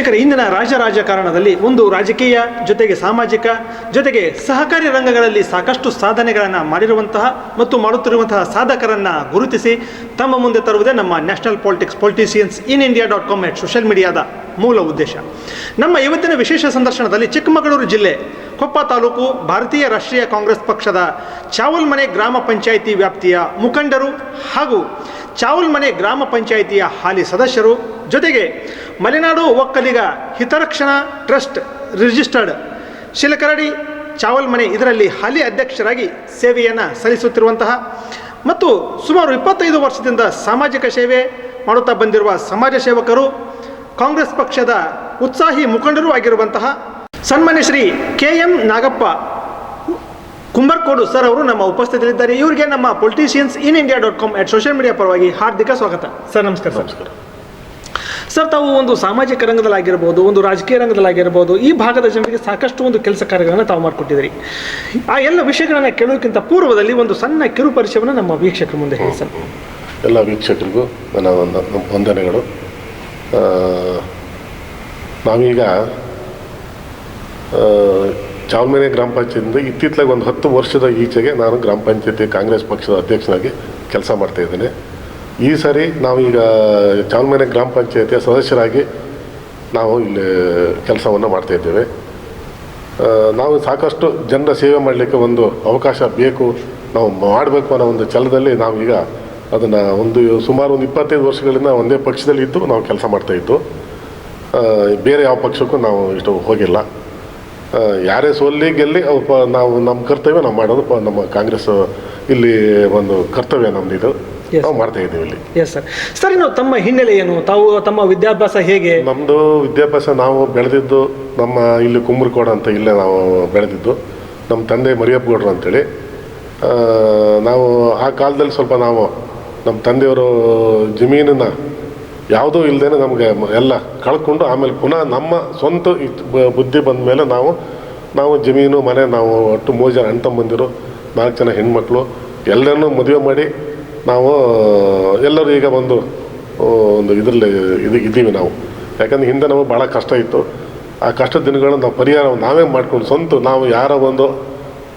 ವೀಕ್ಷಕರೇ ಇಂದಿನ ರಾಜ ರಾಜಕಾರಣದಲ್ಲಿ ಒಂದು ರಾಜಕೀಯ, ಜೊತೆಗೆ ಸಾಮಾಜಿಕ, ಜೊತೆಗೆ ಸಹಕಾರಿ ರಂಗಗಳಲ್ಲಿ ಸಾಕಷ್ಟು ಸಾಧನೆಗಳನ್ನು ಮಾಡಿರುವಂತಹ ಮತ್ತು ಮಾಡುತ್ತಿರುವಂತಹ ಸಾಧಕರನ್ನು ಗುರುತಿಸಿ ತಮ್ಮ ಮುಂದೆ ತರುವುದೇ ನಮ್ಮ national politics politicians in India dot com at social ಮೀಡಿಯಾದ ಮೂಲ ಉದ್ದೇಶ. ನಮ್ಮ ಇವತ್ತಿನ ವಿಶೇಷ ಸಂದರ್ಶನದಲ್ಲಿ ಚಿಕ್ಕಮಗಳೂರು ಜಿಲ್ಲೆ, ಕೊಪ್ಪ ತಾಲೂಕು ಭಾರತೀಯ ರಾಷ್ಟ್ರೀಯ ಕಾಂಗ್ರೆಸ್ ಪಕ್ಷದ ಚಾವಲ್ಮನೆ ಗ್ರಾಮ ಪಂಚಾಯಿತಿ ವ್ಯಾಪ್ತಿಯ ಮುಖಂಡರು ಹಾಗೂ ಚಾವಲ್ಮನೆ ಗ್ರಾಮ ಪಂಚಾಯಿತಿಯ ಹಾಲಿ ಸದಸ್ಯರು ಜೊತೆಗೆ ಮಲೆನಾಡು ಒಕ್ಕಲಿಗ ಹಿತರಕ್ಷಣಾ ಟ್ರಸ್ಟ್ ರಿಜಿಸ್ಟರ್ಡ್ ಶಿಲಕರಡಿ ಚಾವಲ್ಮನೆ ಇದರಲ್ಲಿ ಹಾಲಿ ಅಧ್ಯಕ್ಷರಾಗಿ ಸೇವೆಯನ್ನು ಸಲ್ಲಿಸುತ್ತಿರುವಂತಹ ಮತ್ತು ಸುಮಾರು ಇಪ್ಪತ್ತೈದು ವರ್ಷದಿಂದ ಸಾಮಾಜಿಕ ಸೇವೆ ಮಾಡುತ್ತಾ ಬಂದಿರುವ ಸಮಾಜ ಸೇವಕರು, ಕಾಂಗ್ರೆಸ್ ಪಕ್ಷದ ಉತ್ಸಾಹಿ ಮುಖಂಡರೂ ಆಗಿರುವಂತಹ ಸನ್ಮಾನ್ಯ Shri K M Nagappa Kumbarkodu sir ಅವರು ನಮ್ಮ ಉಪಸ್ಥಿತರಿದ್ದಾರೆ. ಇವರಿಗೆ ನಮ್ಮ politicians in India dot com at social media ಪರವಾಗಿ ಹಾರ್ದಿಕ ಸ್ವಾಗತ. ಸರ್, ನಮಸ್ಕಾರ ನಮಸ್ಕಾರ. ಸರ್, ತಾವು ಒಂದು ಸಾಮಾಜಿಕ ರಂಗದಲ್ಲಾಗಿರ್ಬೋದು, ಒಂದು ರಾಜಕೀಯ ರಂಗದಲ್ಲಾಗಿರ್ಬೋದು, ಈ ಭಾಗದ ಜನರಿಗೆ ಸಾಕಷ್ಟು ಒಂದು ಕೆಲಸ ಕಾರ್ಯಗಳನ್ನು ತಾವು ಮಾಡಿಕೊಟ್ಟಿದ್ದೀರಿ ಆ ಎಲ್ಲ ವಿಷಯಗಳನ್ನು ಕೇಳೋಕ್ಕಿಂತ ಪೂರ್ವದಲ್ಲಿ ಒಂದು ಸಣ್ಣ ಕಿರು ಪರಿಚಯವನ್ನು ನಮ್ಮ ವೀಕ್ಷಕರ ಮುಂದೆ ಹೇಳಿ ಸರ್. ಎಲ್ಲ ವೀಕ್ಷಕರಿಗೂ ನನ್ನ ಒಂದು ವಂದನೆಗಳು. ನಾವೀಗ ಚಾವಲ್ಮನೆ ಗ್ರಾಮ ಪಂಚಾಯತಿಯಿಂದ ಇತ್ತಿತ್ತಲಾಗಿ ಒಂದು ಹತ್ತು ವರ್ಷದ ಈಚೆಗೆ ನಾನು ಗ್ರಾಮ ಪಂಚಾಯತಿ ಕಾಂಗ್ರೆಸ್ ಪಕ್ಷದ ಅಧ್ಯಕ್ಷನಾಗಿ ಕೆಲಸ ಮಾಡ್ತಾ ಇದ್ದೇನೆ. ಈ ಸರಿ ಈಗ ಚಾಲ್ಮನೆ ಗ್ರಾಮ ಪಂಚಾಯತಿಯ ಸದಸ್ಯರಾಗಿ ನಾವು ಇಲ್ಲಿ ಕೆಲಸವನ್ನು ಮಾಡ್ತಾ ಇದ್ದೇವೆ ನಾವು ಸಾಕಷ್ಟು ಜನರ ಸೇವೆ ಮಾಡಲಿಕ್ಕೆ ಒಂದು ಅವಕಾಶ ಬೇಕು, ನಾವು ಮಾಡಬೇಕು ಅನ್ನೋ ಒಂದು ಛಲದಲ್ಲಿ ನಾವೀಗ ಅದನ್ನು ಒಂದು ಸುಮಾರು ಒಂದು ಇಪ್ಪತ್ತೈದು ವರ್ಷಗಳಿಂದ ಒಂದೇ ಪಕ್ಷದಲ್ಲಿ ಇದ್ದು ನಾವು ಕೆಲಸ ಮಾಡ್ತಾಯಿದ್ದು ಬೇರೆ ಯಾವ ಪಕ್ಷಕ್ಕೂ ನಾವು ಇಷ್ಟು ಹೋಗಿಲ್ಲ ಯಾರೇ ಸೋಲ್ಲಿ ಗೆಲ್ಲಿ ನಾವು ನಮ್ಮ ಕರ್ತವ್ಯ ನಾವು ಮಾಡೋದು ನಮ್ಮ ಕಾಂಗ್ರೆಸ್ ಇಲ್ಲಿ ಒಂದು ಕರ್ತವ್ಯ ನಮ್ಮದಿದು. ನಾವು ಮಾಡ್ತಾ ಇದ್ದೀವಿ ಇಲ್ಲಿ. ಎಸ್ ಸರ್ ಸರ್ ಇನ್ನು ತಮ್ಮ ಹಿನ್ನೆಲೆ ಏನು? ತಾವು ತಮ್ಮ ವಿದ್ಯಾಭ್ಯಾಸ ಹೇಗೆ? ನಮ್ಮದು ವಿದ್ಯಾಭ್ಯಾಸ ನಾವು ಬೆಳೆದಿದ್ದು ನಮ್ಮ ಇಲ್ಲಿ ಕುಂಬ್ರಕೋಡ ಅಂತ ಇಲ್ಲೇ ನಾವು ಬೆಳೆದಿದ್ದು. ನಮ್ಮ ತಂದೆ ಮರಿಯಪ್ಪಗೌಡ್ರು ಅಂತೇಳಿ. ನಾವು ಆ ಕಾಲದಲ್ಲಿ ಸ್ವಲ್ಪ ನಾವು ನಮ್ಮ ತಂದೆಯವರು ಜಮೀನನ್ನು ಯಾವುದೂ ಇಲ್ಲದೇ ನಮಗೆ ಎಲ್ಲ ಕಳ್ಕೊಂಡು ಆಮೇಲೆ ಪುನಃ ನಮ್ಮ ಸ್ವಂತ ಬುದ್ಧಿ ಬಂದ ಮೇಲೆ ನಾವು ನಾವು ಜಮೀನು ಮನೆ ನಾವು ಒಟ್ಟು ಮೂರು ಜನ ಅಣ್ಣ ತಮ್ಮಂದಿರು ನಾಲ್ಕು ಜನ ಹೆಣ್ಮಕ್ಳು ಎಲ್ಲರನ್ನೂ ಮದುವೆ ಮಾಡಿ ನಾವು ಎಲ್ಲರೂ ಈಗ ಒಂದು ಒಂದು ಇದರಲ್ಲಿ ಇದು, ಇದ್ದೀವಿ ನಾವು. ಯಾಕಂದ್ರೆ ಹಿಂದೆ ನಮಗೆ ಭಾಳ ಕಷ್ಟ ಇತ್ತು. ಆ ಕಷ್ಟದ ದಿನಗಳನ್ನು ನಾವು ಪರಿಹಾರ ನಾವೇ ಮಾಡ್ಕೊಂಡು ಸ್ವಂತ ನಾವು ಯಾರ ಒಂದು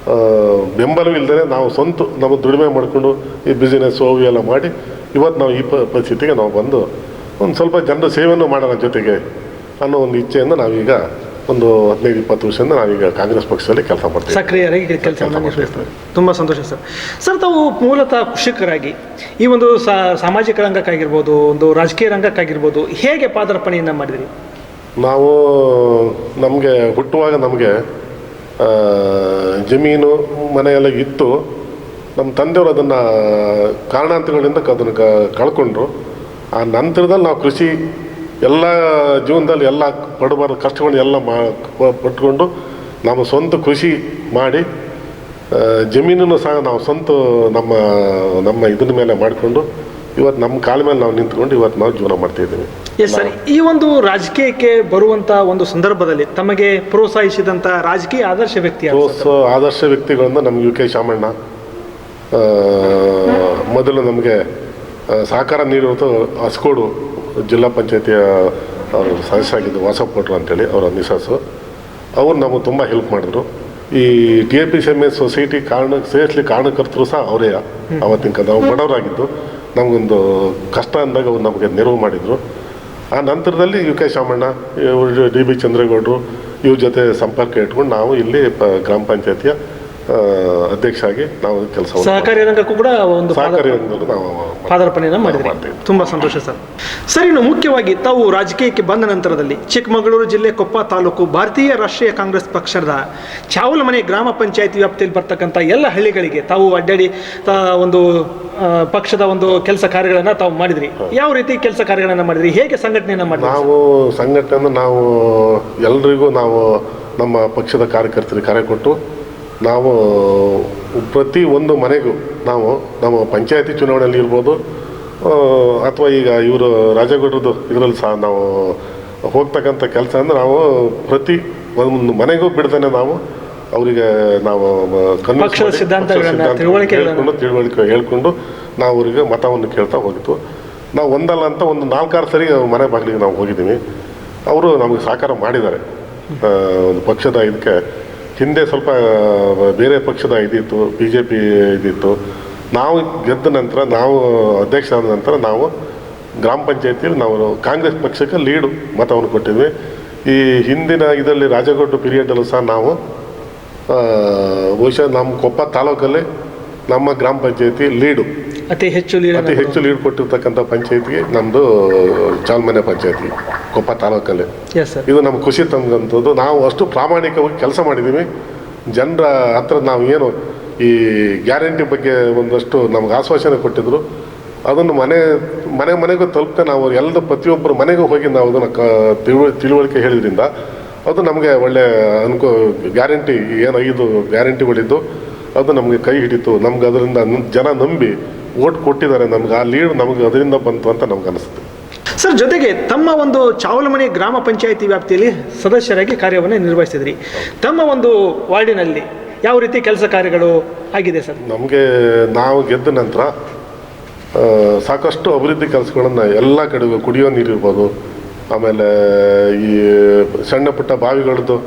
ಬೆಂಬಲವೂ ಬೆಂಬಲವಿಲ್ಲದೆ ನಾವು ಸ್ವಂತ ನಮ್ಮ ದುಡಿಮೆ ಮಾಡಿಕೊಂಡು ಈ ಬಿಸಿನೆಸ್ ಅವು ಎಲ್ಲ ಮಾಡಿ ಇವತ್ತು ನಾವು ಈ ಪರಿಸ್ಥಿತಿಗೆ ನಾವು ಬಂದು ಒಂದು ಸ್ವಲ್ಪ ಜನರ ಸೇವೆಯನ್ನು ಮಾಡೋಣ ಜೊತೆಗೆ ಅನ್ನೋ ಒಂದು ಇಚ್ಛೆಯಿಂದ ನಾವೀಗ ಒಂದು ಹದಿನೈದು ಇಪ್ಪತ್ತು ವರ್ಷದಿಂದ ನಾವೀಗ ಕಾಂಗ್ರೆಸ್ ಪಕ್ಷದಲ್ಲಿ ಕೆಲಸ ಮಾಡ್ತೀವಿ ಸಕ್ರಿಯರಾಗಿ ಕೆಲಸ ನಿರ್ವಹಿಸ್ತಾರೆ ತುಂಬ ಸಂತೋಷ ಸರ್. ಸರ್ ತಾವು ಮೂಲತಃ ಕೃಷಿಕರಾಗಿ ಈ ಒಂದು ಸಾಮಾಜಿಕ ರಂಗಕ್ಕಾಗಿರ್ಬೋದು ಒಂದು ರಾಜಕೀಯ ರಂಗಕ್ಕಾಗಿರ್ಬೋದು ಹೇಗೆ ಪಾದಾರ್ಪಣೆಯನ್ನು ಮಾಡಿದ್ರಿ? ನಾವು ನಮಗೆ ಹುಟ್ಟುವಾಗ ನಮಗೆ ಜಮೀನು ಮನೆಯೆಲ್ಲ ಇತ್ತು. ನಮ್ಮ ತಂದೆಯವರು ಅದನ್ನು ಕಾರಣಾಂತರಗಳಿಂದ ಅದನ್ನು ಕಳ್ಕೊಂಡ್ರು. ಆ ನಂತರದಲ್ಲಿ ನಾವು ಕೃಷಿ ಎಲ್ಲ ಜೀವನದಲ್ಲಿ ಎಲ್ಲ ಪಡಬಾರ್ದು ಕಷ್ಟಗಳು ಎಲ್ಲ ಮಾ ಪಟ್ಕೊಂಡು ನಮ್ಮ ಸ್ವಂತ ಕೃಷಿ ಮಾಡಿ ಜಮೀನನ್ನು ಸಹ ನಾವು ಸ್ವಂತ ನಮ್ಮ ನಮ್ಮ ಇದನ್ನ ಮೇಲೆ ಮಾಡಿಕೊಂಡು ಇವತ್ತು ನಮ್ಮ ಕಾಲ ಮೇಲೆ ನಾವು ನಿಂತ್ಕೊಂಡು ಇವತ್ತು ನಾವು ಜೀವನ ಮಾಡ್ತಾಯಿದ್ದೀವಿ ಎಸ್ ಸರ್ ಈ ಒಂದು ರಾಜಕೀಯಕ್ಕೆ ಬರುವಂತ ಒಂದು ಸಂದರ್ಭದಲ್ಲಿ ತಮಗೆ ಪ್ರೋತ್ಸಾಹಿಸಿದಂತ ರಾಜಕೀಯ ಆದರ್ಶ ವ್ಯಕ್ತಿ ಪ್ರೋತ್ಸಾಹ ಆದರ್ಶ ವ್ಯಕ್ತಿಗಳಿಂದ ನಮ್ಗೆ ಯು ಕೆ ಶಾಮಣ್ಣ ಮೊದಲು ನಮಗೆ ಸಹಕಾರ ನೀಡುವಂಥ ಹಸ್ಕೋಡು ಜಿಲ್ಲಾ ಪಂಚಾಯತಿಯ, ಅವರು ಸದಸ್ಯರಾಗಿದ್ದು ವಾಸಪ್ಪ ಭಟ್ರು ಅಂತೇಳಿ, ಅವರ ಮಿಸಸ್ಸು ಅವರು ನಮಗೆ ತುಂಬ ಹೆಲ್ಪ್ ಮಾಡಿದ್ರು. ಈ T A P C M S society ಕಾರಣ ಸೇರಿಸ್ಲಿ ಕಾರಣಕರ್ತರು ಸಹ ಅವರೇ. ಅವತ್ತಿನ ಕಾಲ ನಾವು ಬಡವರಾಗಿದ್ದು. ನಮಗೊಂದು ಕಷ್ಟ ಅಂದಾಗ ಅವ್ರು ನಮಗೆ ನೆರವು ಮಾಡಿದರು. ಆ ನಂತರದಲ್ಲಿ ಯು ಕೆ ಶಾಮಣ್ಣ ಇವರು ಡಿ ಬಿ ಚಂದ್ರೇಗೌಡರು, ಇವ್ರ ಜೊತೆ ಸಂಪರ್ಕ ಇಟ್ಕೊಂಡು ನಾವು ಇಲ್ಲಿ ಗ್ರಾಮ ಪಂಚಾಯತಿಯ ಅಧ್ಯಕ್ಷರಾಗಿ ನಾವು ಕೆಲಸ ಸಹಕಾರಿ ರಂಗಕ್ಕೂ ಕೂಡ ಒಂದು ಸಹಕಾರಿ ರಂಗದಲ್ಲಿ ನಾವು ಪಾದಾರ್ಪಣೆಯನ್ನು ಮಾಡಿದ್ರಿ. ತುಂಬಾ ಸಂತೋಷ ಸರ್. ಸರ್ ಇನ್ನು ಮುಖ್ಯವಾಗಿ ತಾವು ರಾಜಕೀಯಕ್ಕೆ ಬಂದ ನಂತರದಲ್ಲಿ ಚಿಕ್ಕಮಗಳೂರು ಜಿಲ್ಲೆ ಕೊಪ್ಪ ತಾಲೂಕು ಭಾರತೀಯ ರಾಷ್ಟ್ರೀಯ ಕಾಂಗ್ರೆಸ್ ಪಕ್ಷದ ಚಾವಲಮನೆ ಗ್ರಾಮ ಪಂಚಾಯತಿ ವ್ಯಾಪ್ತಿಯಲ್ಲಿ ಬರ್ತಕ್ಕಂಥ ಎಲ್ಲ ಹಳ್ಳಿಗಳಿಗೆ ತಾವು ಅಡ್ಡಾಡಿ ತಾ ಒಂದು ಪಕ್ಷದ ಒಂದು ಕೆಲಸ ಕಾರ್ಯಗಳನ್ನು ತಾವು ಮಾಡಿದ್ರಿ. ಯಾವ ರೀತಿ ಕೆಲಸ ಕಾರ್ಯಗಳನ್ನು ಮಾಡಿದ್ರಿ? ಹೇಗೆ ಸಂಘಟನೆಯನ್ನು ಮಾಡಿದ್ರಿ ನಾವು ಸಂಘಟನೆ ನಾವು ಎಲ್ರಿಗೂ ನಾವು ನಮ್ಮ ಪಕ್ಷದ ಕಾರ್ಯಕರ್ತರಿಗೆ ಕರೆ ಕೊಟ್ಟು ನಾವು ಪ್ರತಿ ಒಂದು ಮನೆಗೂ ನಾವು ನಮ್ಮ ಪಂಚಾಯತಿ ಚುನಾವಣೆಯಲ್ಲಿ ಇರ್ಬೋದು ಅಥವಾ ಈಗ ಇವರು ರಾಜಗೌಡ್ರದ್ದು ಇದರಲ್ಲಿ ಸಹ ನಾವು ಹೋಗ್ತಕ್ಕಂಥ ಕೆಲಸ ಅಂದರೆ ನಾವು ಪ್ರತಿ ಒಂದು ಮನೆಗೂ ಬಿಡ್ತಾನೆ ನಾವು. ಅವರಿಗೆ ನಾವು ಮಾಡಿ, ಸಿದ್ಧಾಂತಗಳನ್ನ. ಹೇಳ್ಕೊಂಡು ತಿಳುವಳಿಕೆ ಹೇಳ್ಕೊಂಡು ನಾವು ಅವರಿಗೆ ಮತವನ್ನು ಕೇಳ್ತಾ ಹೋಗಿತ್ತು ನಾವು ಒಂದಲ್ಲ ಅಂತ ಒಂದು ನಾಲ್ಕಾರು ಸರಿ ಮನೆ ಬಾಗಿಲಿಗೆ ನಾವು ಹೋಗಿದ್ದೀವಿ. ಅವರು ನಮಗೆ ಸಹಕಾರ ಮಾಡಿದ್ದಾರೆ. ಒಂದು ಪಕ್ಷದ ಇದಕ್ಕೆ ಹಿಂದೆ ಸ್ವಲ್ಪ ಬೇರೆ ಪಕ್ಷದ ಇದಿತ್ತು ಬಿ ಜೆ ಪಿ ಇದಿತ್ತು. ನಾವು ಗೆದ್ದ ನಂತರ, ನಾವು ಅಧ್ಯಕ್ಷರಾದ ನಂತರ ನಾವು ಗ್ರಾಮ ಪಂಚಾಯತಿಯಲ್ಲಿ ನಾವು ಕಾಂಗ್ರೆಸ್ ಪಕ್ಷಕ್ಕೆ ಲೀಡು ಮತವನ್ನು ಕೊಟ್ಟಿದ್ವಿ. ಈ ಹಿಂದಿನ ಇದರಲ್ಲಿ ರಾಜಗೋಟು ಪೀರಿಯಡಲ್ಲೂ ಸಹ ನಾವು ಬಹುಶಃ ನಮ್ಮ ಕೊಪ್ಪ ತಾಲೂಕಲ್ಲಿ ನಮ್ಮ ಗ್ರಾಮ ಪಂಚಾಯತಿ ಲೀಡು. ಅತಿ ಹೆಚ್ಚು ನೀರು ಅತಿ ಹೆಚ್ಚು ಲೀಡ್ ಕೊಟ್ಟಿರ್ತಕ್ಕಂಥ ಪಂಚಾಯತಿಗೆ ನಮ್ಮದು ಚಾಲ್ಮನೆ ಪಂಚಾಯತಿ ಕೊಪ್ಪ ತಾಲೂಕಲ್ಲಿ. ಎಸ್ ಸರ್ ಇದು ನಮ್ಗೆ ಖುಷಿ ತಂದಂಥದ್ದು. ನಾವು ಅಷ್ಟು ಪ್ರಾಮಾಣಿಕವಾಗಿ ಕೆಲಸ ಮಾಡಿದ್ದೀವಿ. ಜನರ ಹತ್ರ ನಾವು ಏನು ಈ ಗ್ಯಾರಂಟಿ ಬಗ್ಗೆ ಒಂದಷ್ಟು ನಮ್ಗೆ ಆಶ್ವಾಸನೆ ಕೊಟ್ಟಿದ್ರು. ಅದನ್ನು ಮನೆ ಮನೆ ಮನೆಗೂ ತಲುಪ್ತಾ. ನಾವು ಎಲ್ಲದ ಪ್ರತಿಯೊಬ್ಬರು ಮನೆಗೂ ಹೋಗಿ ನಾವು ಅದನ್ನು ಕ ತಿಳುವ ತಿಳುವಳಿಕೆ ಹೇಳಿದ್ರಿಂದ ಅದು ನಮಗೆ ಒಳ್ಳೆ ಅನುಕೂ ಗ್ಯಾರಂಟಿ ಏನು ಐದು ಗ್ಯಾರಂಟಿಗಳಿದ್ದು ಅದು ನಮಗೆ ಕೈ ಹಿಡಿತು. ನಮ್ಗೆ ಅದರಿಂದ ಜನ ನಂಬಿ ಓಟ್ ಕೊಟ್ಟಿದ್ದಾರೆ ನಮ್ಗೆ ಆ ಲೀಡ್ ನಮಗೆ ಅದರಿಂದ ಬಂತು ಅಂತ ನಮ್ಗೆ ಅನಿಸುತ್ತೆ. ಸರ್ ಜೊತೆಗೆ ತಮ್ಮ ಒಂದು ಚಾವಲಮನೆ ಗ್ರಾಮ ಪಂಚಾಯಿತಿ ವ್ಯಾಪ್ತಿಯಲ್ಲಿ ಸದಸ್ಯರಾಗಿ ಕಾರ್ಯವನ್ನು ನಿರ್ವಹಿಸಿದ್ರಿ. ತಮ್ಮ ಒಂದು ವಾರ್ಡಿನಲ್ಲಿ ಯಾವ ರೀತಿ ಕೆಲಸ ಕಾರ್ಯಗಳು ಆಗಿದೆ ಸರ್? ನಮಗೆ ನಾವು ಗೆದ್ದ ನಂತರ ಸಾಕಷ್ಟು ಅಭಿವೃದ್ಧಿ ಕೆಲಸಗಳನ್ನು ಎಲ್ಲ ಕಡೆಗೂ ಕುಡಿಯೋ ನೀರು ಇರ್ಬೋದು ಆಮೇಲೆ ಈ ಸಣ್ಣ ಪುಟ್ಟ ಬಾವಿಗಳದ್ದು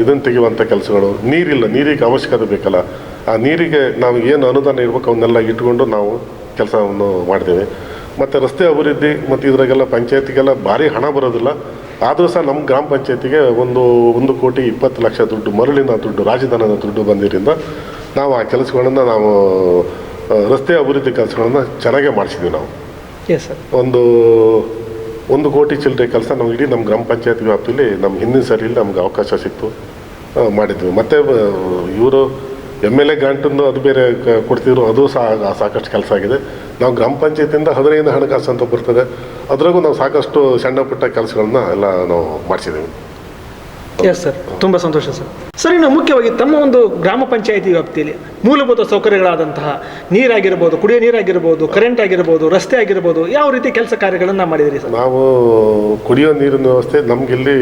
ಇದನ್ನು ತೆಗೆಯುವಂಥ ಕೆಲಸಗಳು ನೀರಿಲ್ಲ ನೀರಿಗೆ ಅವಶ್ಯಕತೆ ಬೇಕಲ್ಲ. ಆ ನೀರಿಗೆ ನಾವು ಏನು ಅನುದಾನ ಇರಬೇಕು ಅವನ್ನೆಲ್ಲ ಇಟ್ಕೊಂಡು ನಾವು ಕೆಲಸವನ್ನು ಮಾಡ್ತೇವೆ. ಮತ್ತು ರಸ್ತೆ ಅಭಿವೃದ್ಧಿ ಮತ್ತು ಇದ್ರಾಗೆಲ್ಲ ಪಂಚಾಯತಿಗೆಲ್ಲ ಭಾರಿ ಹಣ ಬರೋದಿಲ್ಲ. ಆದರೂ ಸಹ ನಮ್ಮ ಗ್ರಾಮ ಪಂಚಾಯತಿಗೆ ಒಂದು ಒಂದು ಕೋಟಿ ಇಪ್ಪತ್ತು ಲಕ್ಷ ದುಡ್ಡು ಮರಳಿನ ದುಡ್ಡು ರಾಜಧಾನದ ದುಡ್ಡು ಬಂದಿದ್ದರಿಂದ ನಾವು ಆ ಕೆಲಸಗಳನ್ನು ನಾವು ರಸ್ತೆ ಅಭಿವೃದ್ಧಿ ಕೆಲಸಗಳನ್ನು ಚೆನ್ನಾಗೇ ಮಾಡಿಸಿದ್ವಿ ನಾವು. ಒಂದು ಒಂದು ಕೋಟಿ ಚಿಲ್ಲರೆ ಕೆಲಸ ನಾವು ಇಡೀ ನಮ್ಮ ಗ್ರಾಮ ಪಂಚಾಯತ್ ವ್ಯಾಪ್ತಿಯಲ್ಲಿ ನಮ್ಮ ಹಿಂದಿನ ಸರಿಯಲ್ಲಿ ನಮ್ಗೆ ಅವಕಾಶ ಸಿಕ್ತು ಮಾಡಿದ್ವಿ. ಮತ್ತು ಇವರು ಎಂ ಎಲ್ ಎ ಗ್ರಾಂಟನ್ನು ಅದು ಬೇರೆ ಕೊಡ್ತಿದ್ರು ಅದು ಸಹ ಸಾಕಷ್ಟು ಕೆಲಸ ಆಗಿದೆ. ನಾವು ಗ್ರಾಮ ಪಂಚಾಯತಿಯಿಂದ ಹದಿನೈದು ಹಣಕಾಸು ಅಂತ ಬರ್ತದೆ. ಅದರಾಗೂ ನಾವು ಸಾಕಷ್ಟು ಸಣ್ಣ ಪುಟ್ಟ ಕೆಲಸಗಳನ್ನ ಎಲ್ಲ ನಾವು ಮಾಡಿಸಿದ್ದೀವಿ. ಎಸ್ ಸರ್ ತುಂಬ ಸಂತೋಷ ಸರ್ ಸರ್ ಇನ್ನು ಮುಖ್ಯವಾಗಿ ತಮ್ಮ ಒಂದು ಗ್ರಾಮ ಪಂಚಾಯಿತಿ ವ್ಯಾಪ್ತಿಯಲ್ಲಿ ಮೂಲಭೂತ ಸೌಕರ್ಯಗಳಾದಂತಹ ನೀರಾಗಿರ್ಬೋದು ಕುಡಿಯೋ ನೀರಾಗಿರ್ಬೋದು ಕರೆಂಟ್ ಆಗಿರ್ಬೋದು ರಸ್ತೆ ಆಗಿರ್ಬೋದು ಯಾವ ರೀತಿ ಕೆಲಸ ಕಾರ್ಯಗಳನ್ನು ಮಾಡಿದಿರಿ ಸರ್ ನಾವು ಕುಡಿಯೋ ನೀರಿನ ವ್ಯವಸ್ಥೆ ನಮಗಿಲ್ಲಿ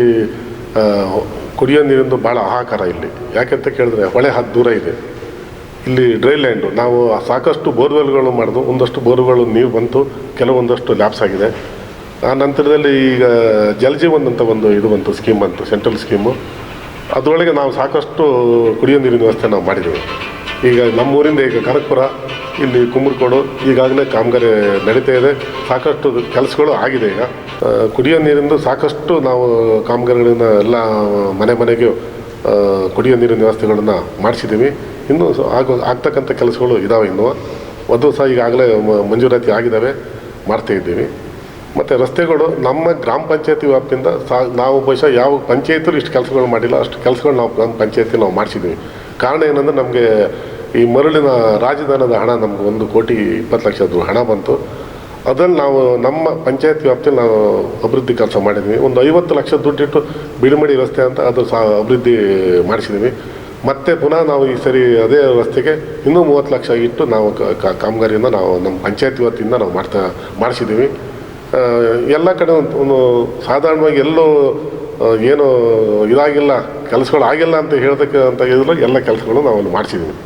ಕುಡಿಯೋ ನೀರಿಂದು ಭಾಳ ಆಹಾಕಾರ ಇಲ್ಲಿ. ಯಾಕೆಂತ ಕೇಳಿದ್ರೆ ಹೊಳೆ ಹತ್ತು ದೂರ ಇದೆ. ಇಲ್ಲಿ ಡ್ರೈ ಲ್ಯಾಂಡು ನಾವು ಸಾಕಷ್ಟು ಬೋರ್ವೆಲ್ಗಳು ಮಾಡಿದ್ವು ಒಂದಷ್ಟು ಬೋರ್ಗಳು ನೀರು ಬಂತು ಕೆಲವೊಂದಷ್ಟು ಲ್ಯಾಪ್ಸ್ ಆಗಿದೆ. ಆ ನಂತರದಲ್ಲಿ ಈಗ ಜಲಜೀವನ್ ಅಂತ ಒಂದು ಇದು ಬಂತು ಸ್ಕೀಮ್ ಬಂತು ಸೆಂಟ್ರಲ್ ಸ್ಕೀಮು ಅದರೊಳಗೆ ನಾವು ಸಾಕಷ್ಟು ಕುಡಿಯೋ ನೀರಿನ ವ್ಯವಸ್ಥೆ ನಾವು ಮಾಡಿದ್ದೀವಿ. ಈಗ ನಮ್ಮೂರಿಂದ ಈಗ ಕನಕಪುರ ಇಲ್ಲಿ ಕುಮ್ಮರ್ಕೋಡು ಈಗಾಗಲೇ ಕಾಮಗಾರಿ ನಡೀತಾ ಇದೆ. ಸಾಕಷ್ಟು ಕೆಲಸಗಳು ಆಗಿದೆ ಈಗ. ಕುಡಿಯೋ ನೀರಿಂದು ಸಾಕಷ್ಟು ನಾವು ಕಾಮಗಾರಿಗಳನ್ನು ಎಲ್ಲ ಮನೆ ಮನೆಗೆ ಕುಡಿಯೋ ನೀರಿನ ವ್ಯವಸ್ಥೆಗಳನ್ನು ಮಾಡಿಸಿದ್ದೀವಿ. ಇನ್ನೂ ಆಗ ಆಗೋ, ಆಗ್ತಕ್ಕಂಥ ಕೆಲಸಗಳು ಇದ್ದಾವೆ ಇನ್ನೂ. ಒಂದು ಸಹ ಈಗಾಗಲೇ ಮಂಜೂರಾತಿ ಆಗಿದ್ದಾವೆ ಮಾಡ್ತಾ ಇದ್ದೀವಿ. ಮತ್ತು ರಸ್ತೆಗಳು ನಮ್ಮ ಗ್ರಾಮ ಪಂಚಾಯತಿ ವ್ಯಾಪ್ತಿಯಿಂದ ಸಾ, ನಾವು ಬಹುಶಃ ಯಾವ ಪಂಚಾಯತಿಯಲ್ಲೂ ಇಷ್ಟು ಕೆಲಸಗಳು ಮಾಡಿಲ್ಲ. ಅಷ್ಟು ಕೆಲಸಗಳು ನಾವು ಗ್ರಾಮ ಪಂಚಾಯತಿ ನಾವು ಮಾಡಿಸಿದ್ದೀವಿ. ಕಾರಣ ಏನಂದ್ರೆ ನಮಗೆ ಈ ಮರಳಿನ ರಾಜಧಾನದ ಹಣ ನಮ್ಗೆ ಒಂದು ಕೋಟಿ ಇಪ್ಪತ್ತು ಲಕ್ಷದ್ದು ಹಣ ಬಂತು. ಅದನ್ನು ನಾವು ನಮ್ಮ ಪಂಚಾಯತ್ ವ್ಯಾಪ್ತಿಯಲ್ಲಿ ನಾವು ಅಭಿವೃದ್ಧಿ ಕೆಲಸ ಮಾಡಿದ್ವಿ. ಒಂದು ಐವತ್ತು ಲಕ್ಷ ದುಡ್ಡಿಟ್ಟು ಬಿಳಿಮಡಿ ರಸ್ತೆ ಅಂತ ಅದು ಸಹ ಅಭಿವೃದ್ಧಿ ಮಾಡಿಸಿದ್ದೀವಿ ಮತ್ತೆ ಪುನಃ ನಾವು ಈ ಸರಿ ಅದೇ ರಸ್ತೆಗೆ ಇನ್ನೂ ಮೂವತ್ತು ಲಕ್ಷ ಇಟ್ಟು ನಾವು ಕಾಮಗಾರಿಯಿಂದ ನಾವು ನಮ್ಮ ಪಂಚಾಯತ್ ವ್ಯಾಪ್ತಿಯಿಂದ ನಾವು ಮಾಡ್ತಾ ಮಾಡಿಸಿದ್ದೀವಿ ಎಲ್ಲ ಕಡೆ ಒಂದು ಸಾಧಾರಣವಾಗಿ ಎಲ್ಲೂ ಏನು ಇದಾಗಿಲ್ಲ. ಕೆಲಸಗಳು ಆಗಿಲ್ಲ ಅಂತ ಹೇಳ್ತಕ್ಕಂಥ ಇದ್ರಲ್ಲಿ ಎಲ್ಲ ಕೆಲಸಗಳು ನಾವು ಅಲ್ಲಿ ಮಾಡಿಸಿದ್ದೀವಿ